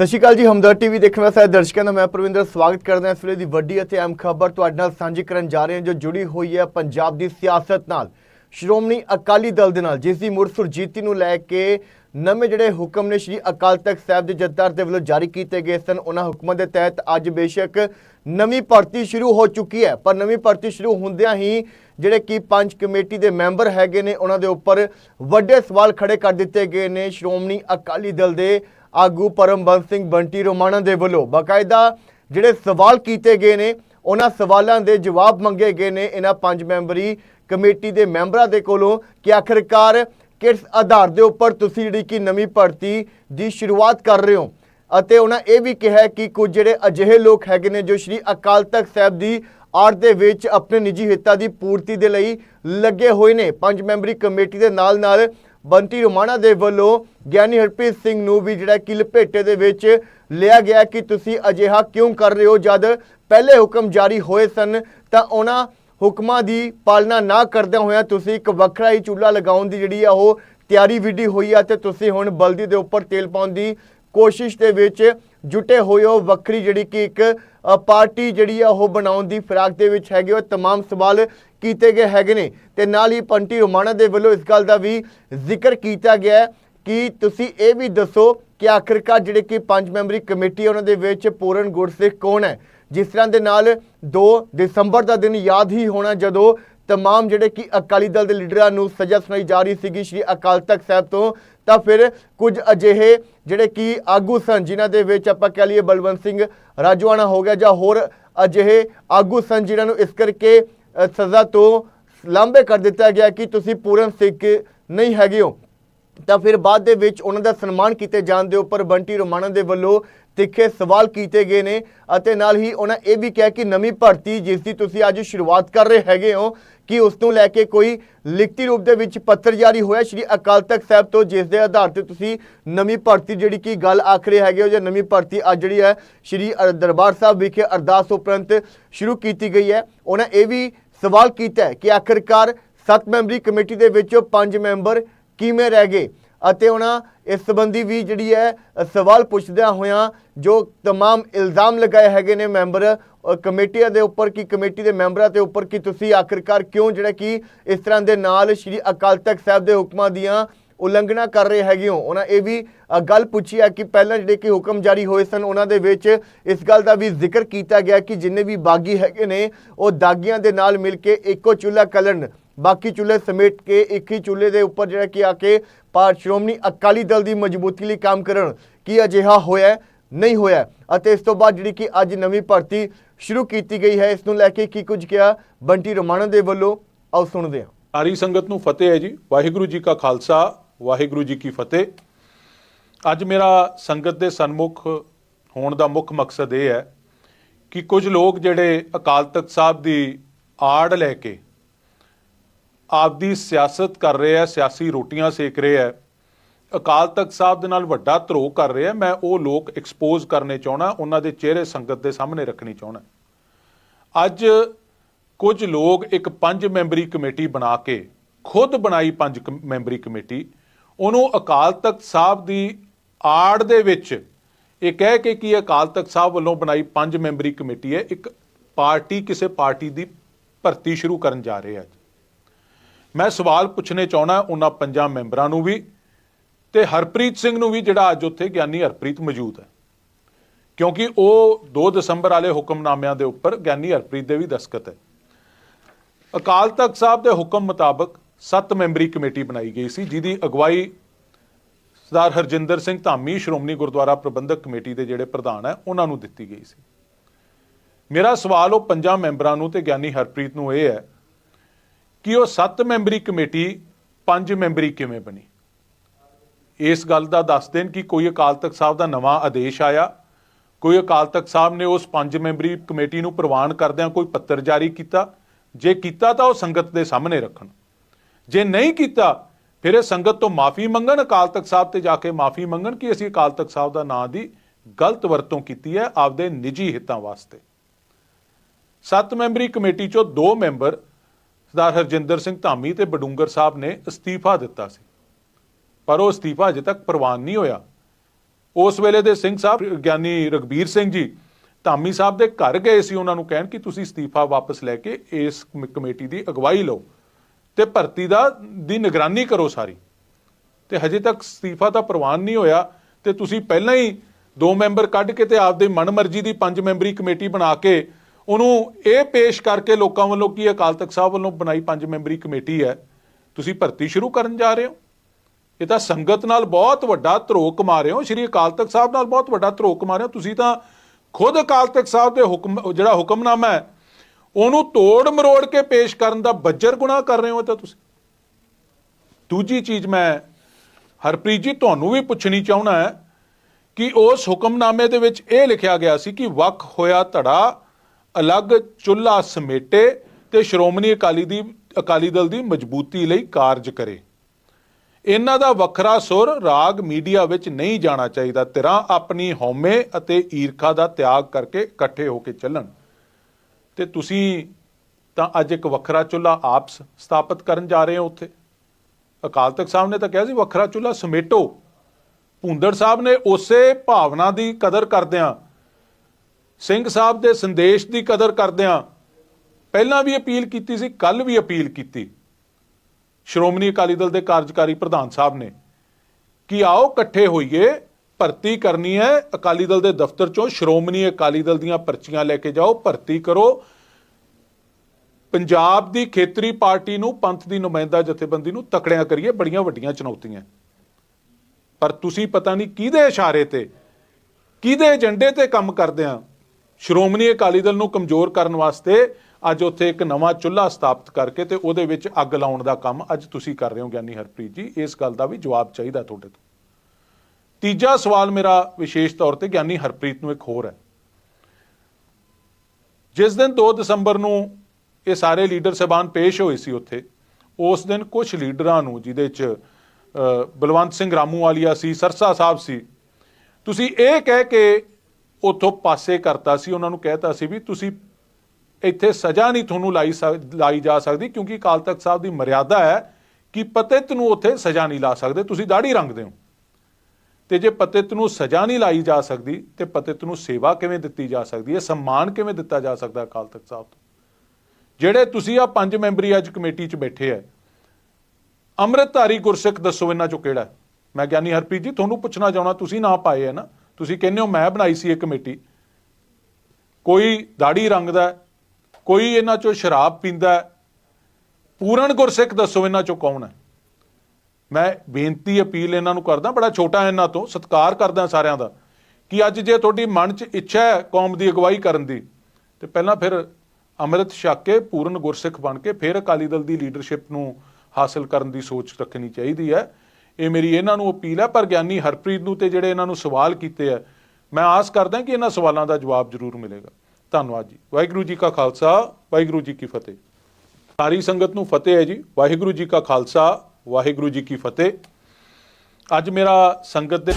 ਸਤਿ ਸ਼੍ਰੀ ਅਕਾਲ ਜੀ ਹਮਦਰ ਟੀਵੀ ਦੇਖਣ ਵਾਲੇ ਸਾਰੇ ਦਰਸ਼ਕਾਂ ਦਾ ਮੈਂ ਪ੍ਰਵਿੰਦਰ ਸਵਾਗਤ ਕਰਦਾ ਹਾਂ ਇਸ ਵੇਲੇ ਦੀ ਵੱਡੀ ਅਤੇ ਅਹਿਮ ਖਬਰ ਤੁਹਾਡੇ ਨਾਲ ਸਾਂਝੀ ਕਰਨ ਜਾ ਰਹੇ ਹਾਂ, ਜੋ ਜੁੜੀ ਹੋਈ ਹੈ ਪੰਜਾਬ ਦੀ ਸਿਆਸਤ ਨਾਲ। ਸ਼੍ਰੋਮਣੀ ਅਕਾਲੀ ਦਲ ਦੇ ਨਾਲ, ਜਿਸ ਦੀ ਮੁੜ ਸੁਰਜੀਤੀ ਨੂੰ ਲੈ ਕੇ ਨਵੇਂ ਜਿਹੜੇ ਹੁਕਮ ਨੇ ਸ਼੍ਰੀ ਅਕਾਲ ਤਖਤ ਸਾਹਿਬ ਦੇ ਜਥੇਦਾਰ ਦੇ ਵੱਲੋਂ ਜਾਰੀ ਕੀਤੇ ਗਏ ਸਨ, ਉਹਨਾਂ ਹੁਕਮਾਂ ਦੇ ਤਹਿਤ ਅੱਜ ਬੇਸ਼ੱਕ ਨਵੀਂ ਭਰਤੀ ਸ਼ੁਰੂ ਹੋ ਚੁੱਕੀ ਹੈ। ਪਰ ਨਵੀਂ ਭਰਤੀ ਸ਼ੁਰੂ ਹੁੰਦਿਆਂ ਹੀ ਜਿਹੜੇ ਕਿ ਪੰਜ ਕਮੇਟੀ ਦੇ ਮੈਂਬਰ ਹੈਗੇ ਨੇ, ਉਹਨਾਂ ਦੇ ਉੱਪਰ ਵੱਡੇ ਸਵਾਲ ਖੜੇ ਕਰ ਦਿੱਤੇ ਗਏ ਨੇ। ਸ਼੍ਰੋਮਣੀ ਅਕਾਲੀ ਦਲ ਦੇ ਆਗੂ ਪਰਮਬੰਸ ਸਿੰਘ ਬੰਟੀ ਰੋਮਾਣਾ ਦੇ ਵੱਲੋਂ ਬਕਾਇਦਾ ਜਿਹੜੇ ਸਵਾਲ ਕੀਤੇ ਗਏ ਨੇ, ਉਹਨਾਂ ਸਵਾਲਾਂ ਦੇ ਜਵਾਬ ਮੰਗੇ ਗਏ ਨੇ ਇਹਨਾਂ ਪੰਜ ਮੈਂਬਰੀ ਕਮੇਟੀ ਦੇ ਮੈਂਬਰਾਂ ਦੇ ਕੋਲੋਂ ਕਿ ਆਖਰਕਾਰ ਕਿਸ ਆਧਾਰ ਦੇ ਉੱਪਰ ਤੁਸੀਂ ਜਿਹੜੀ ਕਿ ਨਵੀਂ ਭਰਤੀ ਦੀ ਸ਼ੁਰੂਆਤ ਕਰ ਰਹੇ ਹੋ? ਅਤੇ ਉਹਨਾਂ ਇਹ ਵੀ ਕਿਹਾ ਕਿ ਕੁਝ ਜਿਹੜੇ ਅਜਿਹੇ ਲੋਕ ਹੈਗੇ ਨੇ ਜੋ ਸ਼੍ਰੀ ਅਕਾਲ ਤਖਤ ਸਾਹਿਬ ਦੀ ਆੜ ਦੇ ਵਿੱਚ ਆਪਣੇ ਨਿੱਜੀ ਹਿੱਤਾਂ ਦੀ ਪੂਰਤੀ ਦੇ ਲਈ ਲੱਗੇ ਹੋਏ ਨੇ। ਪੰਜ ਮੈਂਬਰੀ ਕਮੇਟੀ ਦੇ ਨਾਲ ਨਾਲ ਬੰਟੀ ਰੋਮਾਣਾ ਦੇ ਵੱਲੋਂ ਗਿਆਨੀ ਹਰਪ੍ਰੀਤ ਸਿੰਘ ਨੂੰ ਵੀ ਜਿਹੜਾ ਕਿ ਲਪੇਟੇ ਦੇ ਵਿੱਚ ਲਿਆ ਗਿਆ ਕਿ ਤੁਸੀਂ ਅਜਿਹਾ ਕਿਉਂ ਕਰ ਰਹੇ ਹੋ ਜਦ ਪਹਿਲੇ ਹੁਕਮ ਜਾਰੀ ਹੋਏ ਸਨ ਤਾਂ ਉਹਨਾਂ ਹੁਕਮਾਂ ਦੀ ਪਾਲਣਾ ਨਾ ਕਰਦਿਆਂ ਹੋਇਆਂ ਤੁਸੀਂ ਇੱਕ ਵੱਖਰਾ ਹੀ ਚੁੱਲ੍ਹਾ ਲਗਾਉਣ ਦੀ ਜਿਹੜੀ ਆ ਉਹ ਤਿਆਰੀ ਵਿੱਢੀ ਹੋਈ ਆ ਤੇ ਤੁਸੀਂ ਹੁਣ ਬਲਦੀ ਦੇ ਉੱਪਰ ਤੇਲ ਪਾਉਣ ਦੀ ਕੋਸ਼ਿਸ਼ ਦੇ ਵਿੱਚ ਜੁਟੇ ਹੋਏ ਹੋ ਵੱਖਰੀ ਜਿਹੜੀ ਕਿ ਇੱਕ ਅ, ਪਾਰਟੀ ਜਿਹੜੀ ਆ ਉਹ ਬਣਾਉਣ ਦੀ ਫਿਰਾਕ ਦੇ ਵਿੱਚ ਹੈਗੇ ਉਹ तमाम ਸਵਾਲ ਕੀਤੇ ਗਏ ਹੈਗੇ ਨੇ ਤੇ ਨਾਲ ਹੀ ਪੰਟੀ ਰੋਮਾਣਾ ਦੇ ਵੱਲੋਂ ਇਸ ਗੱਲ ਦਾ ਵੀ ਜ਼ਿਕਰ ਕੀਤਾ ਗਿਆ ਕਿ ਤੁਸੀਂ ਇਹ ਵੀ ਦੱਸੋ ਕਿ ਆਖਿਰਕਾਰ ਜਿਹੜੇ ਕਿ ਪੰਜ ਮੈਂਬਰੀ ਕਮੇਟੀ ਹੈ, ਉਹਨਾਂ ਦੇ ਵਿੱਚ ਪੂਰਨ ਗੁਰਸਿੱਖ ਕੌਣ ਹੈ? ਜਿਸ ਤਰ੍ਹਾਂ ਦੇ ਨਾਲ 2 ਦਸੰਬਰ ਦਾ ਦਿਨ ਯਾਦ ਹੀ ਹੋਣਾ ਜਦੋਂ ਤਮਾਮ ਜਿਹੜੇ ਕਿ ਅਕਾਲੀ ਦਲ ਦੇ ਲੀਡਰਾਂ ਨੂੰ ਸਜ਼ਾ ਸੁਣਾਈ ਜਾ ਰਹੀ ਸੀਗੀ ਸ਼੍ਰੀ ਅਕਾਲ ਤਖਤ ਸਾਹਿਬ ਤੋਂ ਤਾਂ ਫਿਰ ਕੁਝ ਅਜਿਹੇ ਜਿਹੜੇ ਕਿ ਆਗੂ ਸਨ ਜਿਨ੍ਹਾਂ ਦੇ ਵਿੱਚ ਆਪਾਂ ਕਹਿ ਲਈਏ ਬਲਵੰਤ ਸਿੰਘ ਰਾਜਵਾਨਾ ਹੋ ਗਿਆ ਜਾਂ ਹੋਰ ਅਜਿਹੇ ਆਗੂ ਸਨ ਜਿਨ੍ਹਾਂ ਨੂੰ ਇਸ ਕਰਕੇ ਸਜ਼ਾ ਤੋਂ ਲਾਂਭੇ ਕਰ ਦਿੱਤਾ ਗਿਆ ਕਿ ਤੁਸੀਂ ਪੂਰਨ ਸਿੱਖ ਨਹੀਂ ਹੈਗੇ ਹੋ। ਤਾਂ ਫਿਰ ਬਾਅਦ ਦੇ ਵਿੱਚ ਉਹਨਾਂ ਦਾ ਸਨਮਾਨ ਕੀਤੇ ਜਾਣ ਦੇ ਉੱਪਰ ਬੰਟੀ ਰੋਮਾਣਾ ਦੇ ਵੱਲੋਂ ਤਿੱਖੇ ਸਵਾਲ ਕੀਤੇ ਗਏ ਨੇ ਅਤੇ ਨਾਲ ਹੀ ਉਹਨਾਂ ਇਹ ਵੀ ਕਿਹਾ ਕਿ ਨਵੀਂ ਭਰਤੀ ਜਿਸ ਦੀ ਤੁਸੀਂ ਅੱਜ ਸ਼ੁਰੂਆਤ ਕਰ ਰਹੇ ਹੈਗੇ ਹੋ, ਕਿ ਉਸ ਨੂੰ ਲੈ ਕੇ ਕੋਈ ਲਿਖਤੀ ਰੂਪ ਦੇ ਵਿੱਚ ਪੱਤਰ ਜਾਰੀ ਹੋਇਆ ਸ਼੍ਰੀ ਅਕਾਲ ਤਖਤ ਸਾਹਿਬ ਤੋਂ, ਜਿਸ ਦੇ ਆਧਾਰ ਤੇ ਤੁਸੀਂ ਨਵੀਂ ਭਰਤੀ ਜਿਹੜੀ ਕਿ ਗੱਲ ਆਖ ਰਹੇ ਹੈਗੇ ਹੋ ਜਾਂ ਨਵੀਂ ਭਰਤੀ ਅੱਜ ਜਿਹੜੀ ਹੈ ਸ਼੍ਰੀ ਦਰਬਾਰ ਸਾਹਿਬ ਵਿਖੇ ਅਰਦਾਸ ਉਪਰੰਤ ਸ਼ੁਰੂ ਕੀਤੀ ਗਈ ਹੈ। ਉਹਨਾਂ ਇਹ ਵੀ ਸਵਾਲ ਕੀਤਾ ਕਿ ਆਖਿਰਕਾਰ ਸੱਤ ਮੈਂਬਰੀ ਕਮੇਟੀ ਦੇ ਵਿੱਚੋਂ ਪੰਜ ਮੈਂਬਰ ਕਿਵੇਂ ਰਹਿ ਗਏ ਅਤੇ ਉਹਨਾਂ ਇਸ ਸੰਬੰਧੀ ਵੀ ਜਿਹੜੀ ਹੈ ਅ, ਸਵਾਲ ਪੁੱਛਦਿਆਂ ਹੋਇਆਂ ਜੋ तमाम ਇਲਜ਼ਾਮ ਲਗਾਏ ਹੈਗੇ ਨੇ ਮੈਂਬਰ ਅ, ਕਮੇਟੀਆਂ ਦੇ ਉੱਪਰ ਕੀ ਕਮੇਟੀ ਦੇ ਮੈਂਬਰਾਂ ਦੇ ਉੱਪਰ ਕਿ ਤੁਸੀਂ ਆਖਿਰਕਾਰ ਕਿਉਂ ਜਿਹੜਾ ਕਿ ਇਸ ਤਰ੍ਹਾਂ ਦੇ ਨਾਲ ਸ਼੍ਰੀ ਅਕਾਲ ਤਖਤ ਸਾਹਿਬ ਦੇ ਹੁਕਮਾਂ ਦੀਆਂ ਉਲੰਘਣਾ ਕਰ ਰਹੇ ਹੈਗੇ ਹੋ ਉਹਨਾਂ ਇਹ ਵੀ ਅ, ਗੱਲ ਪੁੱਛੀ ਹੈ ਕਿ ਪਹਿਲਾਂ ਜਿਹੜੇ ਕਿ ਹੁਕਮ ਜਾਰੀ ਹੋਏ ਸਨ ਉਹਨਾਂ ਦੇ ਵਿੱਚ ਇਸ ਗੱਲ ਦਾ ਵੀ ਜ਼ਿਕਰ ਕੀਤਾ ਗਿਆ ਕਿ ਜਿੰਨੇ ਵੀ ਬਾਗੀ ਹੈਗੇ ਨੇ ਉਹ ਦਾਗੀਆਂ ਦੇ ਨਾਲ ਮਿਲ ਕੇ ਇੱਕੋ ਚੁੱਲ੍ਹਾ ਕਲਣ ਬਾਕੀ ਚੁੱਲ੍ਹੇ ਸਮੇਟ ਕੇ ਇੱਕ ਹੀ ਚੁੱਲ੍ਹੇ ਦੇ ਉੱਪਰ ਜਿਹੜਾ ਕਿ ਆ ਕੇ ਭਾਰਤ ਸ਼੍ਰੋਮਣੀ ਅਕਾਲੀ ਦਲ ਦੀ ਮਜ਼ਬੂਤੀ ਲਈ ਕੰਮ ਕਰਨ ਕੀ ਅਜਿਹਾ ਹੋਇਆ ਨਹੀਂ ਹੋਇਆ ਅਤੇ ਇਸ ਤੋਂ ਬਾਅਦ ਜਿਹੜੀ ਕਿ ਅੱਜ ਨਵੀਂ ਭਰਤੀ ਸ਼ੁਰੂ ਕੀਤੀ ਗਈ ਹੈ, ਇਸ ਨੂੰ ਲੈ ਕੇ ਕੀ ਕੁਝ ਕਿਹਾ? ਬੰਟੀ ਰੋਮਾਣਾ ਦੇ ਵੱਲੋਂ ਆਓ ਸੁਣਦੇ ਹਾਂ। ਸਾਰੀ ਸੰਗਤ ਨੂੰ ਫਤਿਹ ਹੈ ਜੀ। ਵਾਹਿਗੁਰੂ ਜੀ ਕਾ ਖਾਲਸਾ, ਵਾਹਿਗੁਰੂ ਜੀ ਕੀ ਫਤਿਹ। ਅੱਜ ਮੇਰਾ ਸੰਗਤ ਦੇ ਸਨਮੁਖ ਹੋਣ ਦਾ ਮੁੱਖ ਮਕਸਦ ਇਹ ਹੈ ਕਿ ਕੁਝ ਲੋਕ ਜਿਹੜੇ ਅਕਾਲ ਤਖਤ ਸਾਹਿਬ ਦੀ ਆੜ ਲੈ ਕੇ ਆਪਦੀ ਸਿਆਸਤ ਕਰ ਰਹੇ ਹੈ ਸਿਆਸੀ ਰੋਟੀਆਂ ਸੇਕ ਰਹੇ ਹੈ ਅਕਾਲ ਤਖਤ ਸਾਹਿਬ ਦੇ ਨਾਲ ਵੱਡਾ ਧਰੋਹ ਕਰ ਰਿਹਾ ਮੈਂ ਉਹ ਲੋਕ ਐਕਸਪੋਜ਼ ਕਰਨੇ ਚਾਹਣਾ ਉਹਨਾਂ ਦੇ ਚਿਹਰੇ ਸੰਗਤ ਦੇ ਸਾਹਮਣੇ ਰੱਖਣੀ ਚਾਹਣਾ ਅੱਜ ਕੁਝ ਲੋਕ ਇੱਕ ਪੰਜ ਮੈਂਬਰੀ ਕਮੇਟੀ ਬਣਾ ਕੇ, ਖੁਦ ਬਣਾਈ ਪੰਜ ਕਮ- ਮੈਂਬਰੀ ਕਮੇਟੀ, ਉਹਨੂੰ ਅਕਾਲ ਤਖਤ ਸਾਹਿਬ ਦੀ ਆੜ ਦੇ ਵਿੱਚ ਇਹ ਕਹਿ ਕੇ ਕਿ ਅਕਾਲ ਤਖਤ ਸਾਹਿਬ ਵੱਲੋਂ ਬਣਾਈ ਪੰਜ ਮੈਂਬਰੀ ਕਮੇਟੀ ਹੈ। ਇੱਕ ਪਾਰਟੀ ਕਿਸੇ ਪਾਰਟੀ ਦੀ ਭਰਤੀ ਸ਼ੁਰੂ ਕਰਨ ਜਾ ਰਹੇ ਹੈ ਮੈਂ ਸਵਾਲ ਪੁੱਛਣੇ ਚਾਹਣਾ ਉਹਨਾਂ ਪੰਜਾਂ ਮੈਂਬਰਾਂ ਨੂੰ ਵੀ ਤੇ ਹਰਪ੍ਰੀਤ ਸਿੰਘ ਨੂੰ ਵੀ ਜਿਹੜਾ ਅੱਜ ਉੱਥੇ ਗਿਆਨੀ ਹਰਪ੍ਰੀਤ ਮੌਜੂਦ ਹੈ। ਕਿਉਂਕਿ ਉਹ 2 ਦਸੰਬਰ ਵਾਲੇ ਹੁਕਮਨਾਮਿਆਂ ਦੇ ਉੱਪਰ ਗਿਆਨੀ ਹਰਪ੍ਰੀਤ ਦੇ ਵੀ ਦਸਖਤ ਹੈ। ਅਕਾਲ ਤਖਤ ਸਾਹਿਬ ਦੇ ਹੁਕਮ ਮੁਤਾਬਕ 7 ਮੈਂਬਰੀ ਕਮੇਟੀ ਬਣਾਈ ਗਈ ਸੀ, ਜਿਹਦੀ ਅਗਵਾਈ ਸਰਦਾਰ ਹਰਜਿੰਦਰ ਸਿੰਘ ਧਾਮੀ, ਸ਼੍ਰੋਮਣੀ ਗੁਰਦੁਆਰਾ ਪ੍ਰਬੰਧਕ ਕਮੇਟੀ ਦੇ ਜਿਹੜੇ ਪ੍ਰਧਾਨ ਹੈ, ਉਹਨਾਂ ਨੂੰ ਦਿੱਤੀ ਗਈ ਸੀ। ਮੇਰਾ ਸਵਾਲ ਉਹ ਪੰਜਾਂ ਮੈਂਬਰਾਂ ਨੂੰ ਤੇ ਗਿਆਨੀ ਹਰਪ੍ਰੀਤ ਨੂੰ ਇਹ ਹੈ ਕਿ ਉਹ 7 ਮੈਂਬਰੀ ਕਮੇਟੀ 5 ਮੈਂਬਰੀ ਕਿਵੇਂ ਬਣੀ? ਇਸ ਗੱਲ ਦਾ ਦੱਸ ਦੇਣ ਕਿ ਕੋਈ ਅਕਾਲ ਤਖਤ ਸਾਹਿਬ ਦਾ ਨਵਾਂ ਆਦੇਸ਼ ਆਇਆ, ਕੋਈ ਅਕਾਲ ਤਖਤ ਸਾਹਿਬ ਨੇ ਉਸ ਪੰਜ ਮੈਂਬਰੀ ਕਮੇਟੀ ਨੂੰ ਪ੍ਰਵਾਨ ਕਰਦਿਆਂ ਕੋਈ ਪੱਤਰ ਜਾਰੀ ਕੀਤਾ। ਜੇ ਕੀਤਾ ਤਾਂ ਉਹ ਸੰਗਤ ਦੇ ਸਾਹਮਣੇ ਰੱਖਣ। ਜੇ ਨਹੀਂ ਕੀਤਾ, ਫਿਰ ਇਹ ਸੰਗਤ ਤੋਂ ਮਾਫੀ ਮੰਗਣ, ਅਕਾਲ ਤਖਤ ਸਾਹਿਬ ਤੇ ਜਾ ਕੇ ਮਾਫੀ ਮੰਗਣ ਕਿ ਅਸੀਂ ਅਕਾਲ ਤਖਤ ਸਾਹਿਬ ਦਾ ਨਾਂ ਦੀ ਗਲਤ ਵਰਤੋਂ ਕੀਤੀ ਹੈ ਆਪਦੇ ਨਿੱਜੀ ਹਿੱਤਾਂ ਵਾਸਤੇ। ਸੱਤ ਮੈਂਬਰੀ ਕਮੇਟੀ ਚੋਂ ਦੋ ਮੈਂਬਰ ਸਰਦਾਰ ਹਰਜਿੰਦਰ ਸਿੰਘ ਧਾਮੀ ਤੇ ਬਡੂੰਗਰ ਸਾਹਿਬ ਨੇ ਅਸਤੀਫਾ ਦਿੱਤਾ ਸੀ। ਪਰ ਉਹ ਅਸਤੀਫਾ ਅਜੇ ਤੱਕ ਪ੍ਰਵਾਨ ਨਹੀਂ ਹੋਇਆ। ਉਸ ਵੇਲੇ ਦੇ ਸਿੰਘ ਸਾਹਿਬ, ਗਿਆਨੀ ਰਗਬੀਰ ਸਿੰਘ ਜੀ ਧਾਮੀ ਸਾਹਿਬ ਦੇ ਘਰ ਗਏ ਸੀ। ਉਹਨਾਂ ਨੂੰ ਕਹਿਣ ਕਿ ਤੁਸੀਂ ਅਸਤੀਫਾ ਵਾਪਸ ਲੈ ਕੇ ਇਸ ਕਮ- ਕਮੇਟੀ ਦੀ ਅਗਵਾਈ ਲਓ ਤੇ ਭਰਤੀ ਦਾ, ਦੀ ਨਿਗਰਾਨੀ ਕਰੋ ਸਾਰੀ। ਤੇ ਹਜੇ ਤੱਕ ਅਸਤੀਫਾ ਤਾਂ ਪ੍ਰਵਾਨ ਨਹੀਂ ਹੋਇਆ ਤੇ ਤੁਸੀਂ ਪਹਿਲਾਂ ਹੀ ਦੋ ਮੈਂਬਰ ਕੱਢ ਕੇ ਤੇ ਆਪਦੇ ਮਨਮਰਜ਼ੀ ਦੀ ਪੰਜ ਮੈਂਬਰੀ ਕਮੇਟੀ ਬਣਾ ਕੇ ਉਹਨੂੰ ਇਹ ਪੇਸ਼ ਕਰਕੇ ਲੋਕਾਂ ਵੱਲੋਂ ਕੀ ਅਕਾਲ ਤਖਤ ਸਾਹਿਬ ਵੱਲੋਂ ਬਣਾਈ ਪੰਜ ਮੈਂਬਰੀ ਕਮੇਟੀ ਹੈ। ਤੁਸੀਂ ਭਰਤੀ ਸ਼ੁਰੂ ਕਰਨ ਜਾ ਰਹੇ ਹੋ। ਇਹ ਤਾਂ ਸੰਗਤ ਨਾਲ ਬਹੁਤ ਵੱਡਾ ਧਰੋਕ ਮਾਰੇ ਹੋ। ਸ਼੍ਰੀ ਅਕਾਲ ਤਖਤ ਸਾਹਿਬ ਨਾਲ ਬਹੁਤ ਵੱਡਾ ਧਰੋਕ ਮਾਰੇ ਹੋ। ਤੁਸੀਂ ਤਾਂ ਖੁਦ ਅਕਾਲ ਤਖਤ ਸਾਹਿਬ ਦੇ ਹੁਕਮ, ਜਿਹੜਾ ਹੁਕਮਨਾਮਾ ਹੈ, ਉਹਨੂੰ ਤੋੜ ਮਰੋੜ ਕੇ ਪੇਸ਼ ਕਰਨ ਦਾ ਬੱਜਰ ਗੁਨਾਹ ਕਰ ਰਹੇ ਹੋ ਇਹ ਤਾਂ ਤੁਸੀਂ। ਦੂਜੀ ਚੀਜ਼ ਮੈਂ ਹਰਪ੍ਰੀਤ ਜੀ, ਤੁਹਾਨੂੰ ਵੀ ਪੁੱਛਣੀ ਚਾਹੁੰਦਾ ਹੈ ਕਿ ਉਸ ਹੁਕਮਨਾਮੇ ਦੇ ਵਿੱਚ ਇਹ ਲਿਖਿਆ ਗਿਆ ਸੀ ਕਿ ਵੱਖ ਹੋਇਆ ਧੜਾ ਅਲੱਗ ਚੁੱਲ੍ਹਾ ਸਮੇਟੇ ਤੇ ਸ਼੍ਰੋਮਣੀ ਅਕਾਲੀ ਦੀ, ਅਕਾਲੀ ਦਲ ਦੀ ਮਜ਼ਬੂਤੀ ਲਈ ਕਾਰਜ ਕਰੇ। ਇਹਨਾਂ ਦਾ ਵੱਖਰਾ ਸੁਰ ਰਾਗ ਮੀਡੀਆ ਵਿੱਚ ਨਹੀਂ ਜਾਣਾ ਚਾਹੀਦਾ। ਧਿਰਾਂ ਆਪਣੀ ਹਉਮੈ ਅਤੇ ਈਰਖਾ ਦਾ ਤਿਆਗ ਕਰਕੇ ਇਕੱਠੇ ਹੋ ਕੇ ਚੱਲਣ। ਤੇ ਤੁਸੀਂ ਤਾਂ ਅੱਜ ਇੱਕ ਵੱਖਰਾ ਚੁੱਲ੍ਹਾ ਆਪ ਸਥਾਪਿਤ ਕਰਨ ਜਾ ਰਹੇ ਹੋ ਉੱਥੇ। ਅਕਾਲ ਤਖਤ ਸਾਹਿਬ ਨੇ ਤਾਂ ਕਿਹਾ ਸੀ, ਵੱਖਰਾ ਚੁੱਲ੍ਹਾ ਸਮੇਟੋ। ਭੁੰਦੜ ਸਾਹਿਬ ਨੇ ਉਸੇ ਭਾਵਨਾ ਦੀ ਕਦਰ ਕਰਦਿਆਂ ਸਿੰਘ ਸਾਹਿਬ ਦੇ ਸੰਦੇਸ਼ ਦੀ ਕਦਰ ਕਰਦਿਆਂ ਪਹਿਲਾਂ ਵੀ ਅਪੀਲ ਕੀਤੀ ਸੀ ਕੱਲ ਵੀ ਅਪੀਲ ਕੀਤੀ। ਸ਼੍ਰੋਮਣੀ ਅਕਾਲੀ ਦਲ ਦੇ ਕਾਰਜਕਾਰੀ ਪ੍ਰਧਾਨ ਸਾਹਿਬ ਨੇ ਕਿ ਆਓ ਇਕੱਠੇ ਹੋਈਏ, ਭਰਤੀ ਕਰਨੀ ਹੈ, ਅਕਾਲੀ ਦਲ ਦੇ ਦਫ਼ਤਰ ਚੋਂ ਸ਼੍ਰੋਮਣੀ ਅਕਾਲੀ ਦਲ ਦੀਆਂ ਪਰਚੀਆਂ ਲੈ ਕੇ ਜਾਓ, ਭਰਤੀ ਕਰੋ। ਪੰਜਾਬ ਦੀ ਖੇਤਰੀ ਪਾਰਟੀ ਨੂੰ, ਪੰਥ ਦੀ ਨੁਮਾਇੰਦਾ ਜਥੇਬੰਦੀ ਨੂੰ ਤਕੜਿਆਂ ਕਰੀਏ, ਬੜੀਆਂ ਵੱਡੀਆਂ ਚੁਣੌਤੀਆਂ। ਪਰ ਤੁਸੀਂ ਪਤਾ ਨਹੀਂ ਕਿਹਦੇ ਇਸ਼ਾਰੇ ਤੇ, ਕਿਹਦੇ ਏਜੰਡੇ ਤੇ ਕੰਮ ਕਰਦੇ ਆ? ਸ਼੍ਰੋਮਣੀ ਅਕਾਲੀ ਦਲ ਨੂੰ ਕਮਜ਼ੋਰ ਕਰਨ ਵਾਸਤੇ ਅੱਜ ਉੱਥੇ ਇੱਕ ਨਵਾਂ ਚੁੱਲ੍ਹਾ ਸਥਾਪਿਤ ਕਰਕੇ ਤੇ ਉਹਦੇ ਵਿੱਚ ਅੱਗ ਲਾਉਣ ਦਾ ਕੰਮ ਅੱਜ ਤੁਸੀਂ ਕਰ ਰਹੇ ਹੋ ਗਿਆਨੀ ਹਰਪ੍ਰੀਤ ਜੀ। ਇਸ ਗੱਲ ਦਾ ਵੀ ਜਵਾਬ ਚਾਹੀਦਾ ਤੁਹਾਡੇ ਤੋਂ। ਤੀਜਾ ਸਵਾਲ ਮੇਰਾ ਵਿਸ਼ੇਸ਼ ਤੌਰ ਤੇ ਗਿਆਨੀ ਹਰਪ੍ਰੀਤ ਨੂੰ ਇੱਕ ਹੋਰ ਹੈ। ਜਿਸ ਦਿਨ 2 ਦਸੰਬਰ ਨੂੰ ਇਹ ਸਾਰੇ ਲੀਡਰ ਸਹਿਬਾਨ ਪੇਸ਼ ਹੋਏ ਸੀ ਉੱਥੇ, ਉਸ ਦਿਨ ਕੁਝ ਲੀਡਰਾਂ ਨੂੰ, ਜਿਹਦੇ ਚ ਬਲਵੰਤ ਸਿੰਘ ਰਾਮੂਵਾਲੀਆ ਸੀ, ਸਰਸਾ ਸਾਹਿਬ ਸੀ, ਤੁਸੀਂ ਇਹ ਕਹਿ ਕੇ ਉੱਥੋਂ ਪਾਸੇ ਕਰਤਾ ਸੀ, ਉਹਨਾਂ ਨੂੰ ਕਹਿਤਾ ਸੀ ਵੀ ਤੁਸੀਂ ਇੱਥੇ ਸਜ਼ਾ ਨਹੀਂ ਤੁਹਾਨੂੰ ਲਾਈ ਸਕ- ਲਾਈ ਜਾ ਸਕਦੀ, ਕਿਉਂਕਿ ਅਕਾਲ ਤਖਤ ਸਾਹਿਬ ਦੀ ਮਰਿਆਦਾ ਹੈ ਕਿ ਪਤਿਤ ਨੂੰ ਉੱਥੇ ਸਜ਼ਾ ਨਹੀਂ ਲਾ ਸਕਦੇ, ਤੁਸੀਂ ਦਾੜੀ ਰੰਗਦੇ ਹੋ। ਤੇ ਜੇ ਪਤਿਤ ਨੂੰ ਸਜ਼ਾ ਨਹੀਂ ਲਾਈ ਜਾ ਸਕਦੀ, ਤੇ ਪਤਿਤ ਨੂੰ ਸੇਵਾ ਕਿਵੇਂ ਦਿੱਤੀ ਜਾ ਸਕਦੀ ਹੈ, ਸਨਮਾਨ ਕਿਵੇਂ ਦਿੱਤਾ ਜਾ ਸਕਦਾ ਅਕਾਲ ਤਖਤ ਸਾਹਿਬ ਤੋਂ? ਜਿਹੜੇ ਤੁਸੀਂ ਆ ਪੰਜ ਮੈਂਬਰੀ ਅੱਜ ਕਮੇਟੀ 'ਚ ਬੈਠੇ ਆ ਅੰਮ੍ਰਿਤਧਾਰੀ ਗੁਰਸਿੱਖ ਦੱਸੋ ਇਹਨਾਂ 'ਚੋਂ ਕਿਹੜਾ ਮੈਂ ਗਿਆਨੀ ਹਰਪ੍ਰੀਤ ਜੀ, ਤੁਹਾਨੂੰ ਪੁੱਛਣਾ ਚਾਹਣਾ ਤੁਸੀਂ ਨਾ ਪਾਏ ਹੈ ਨਾ? ਤੁਸੀਂ ਕਹਿੰਦੇ ਹੋ ਮੈਂ ਬਣਾਈ ਸੀ ਇਹ ਕਮੇਟੀ। ਕੋਈ ਦਾੜੀ ਰੰਗਦਾ ਹੈ, ਕੋਈ ਇਹਨਾਂ 'ਚੋਂ ਸ਼ਰਾਬ ਪੀਂਦਾ ਪੂਰਨ ਗੁਰਸਿੱਖ ਦੱਸੋ ਇਹਨਾਂ 'ਚੋਂ ਕੌਣ ਹੈ। ਮੈਂ ਬੇਨਤੀ ਅਪੀਲ ਇਹਨਾਂ ਨੂੰ ਕਰਦਾ ਬੜਾ ਛੋਟਾ ਇਹਨਾਂ ਤੋਂ ਸਤਿਕਾਰ ਕਰਦਾ ਸਾਰਿਆਂ ਦਾ ਕਿ ਅੱਜ ਜੇ ਤੁਹਾਡੀ ਮਨ 'ਚ ਇੱਛਾ ਹੈ ਕੌਮ ਦੀ ਅਗਵਾਈ ਕਰਨ ਦੀ ਤੇ ਪਹਿਲਾਂ ਫਿਰ ਅੰਮ੍ਰਿਤ ਛਕ ਕੇ ਪੂਰਨ ਗੁਰਸਿੱਖ ਬਣ ਕੇ ਫਿਰ ਅਕਾਲੀ ਦਲ ਦੀ ਲੀਡਰਸ਼ਿਪ ਨੂੰ ਹਾਸਲ ਕਰਨ ਦੀ ਸੋਚ ਰੱਖਣੀ ਚਾਹੀਦੀ ਹੈ। ਇਹ ਮੇਰੀ ਇਹਨਾਂ ਨੂੰ ਅਪੀਲ ਹੈ, ਪਰ ਗਿਆਨੀ ਹਰਪ੍ਰੀਤ ਨੂੰ ਤੇ ਜਿਹੜੇ ਇਹਨਾਂ ਨੂੰ ਸਵਾਲ ਕੀਤੇ ਆ, ਮੈਂ ਆਸ ਕਰਦਾ ਕਿ ਇਹਨਾਂ ਸਵਾਲਾਂ ਦਾ ਜਵਾਬ ਜ਼ਰੂਰ ਮਿਲੇਗਾ। ਧੰਨਵਾਦ ਜੀ। ਵਾਹਿਗੁਰੂ ਜੀ ਕਾ ਖਾਲਸਾ, ਵਾਹਿਗੁਰੂ ਜੀ ਕੀ ਫਤਿਹ। ਸਾਰੀ ਸੰਗਤ ਨੂੰ ਫਤਿਹ ਹੈ ਜੀ। ਵਾਹਿਗੁਰੂ ਜੀ ਕਾ ਖਾਲਸਾ, ਵਾਹਿਗੁਰੂ ਜੀ ਕੀ ਫਤਿਹ। ਅੱਜ ਮੇਰਾ ਸੰਗਤ ਦੇ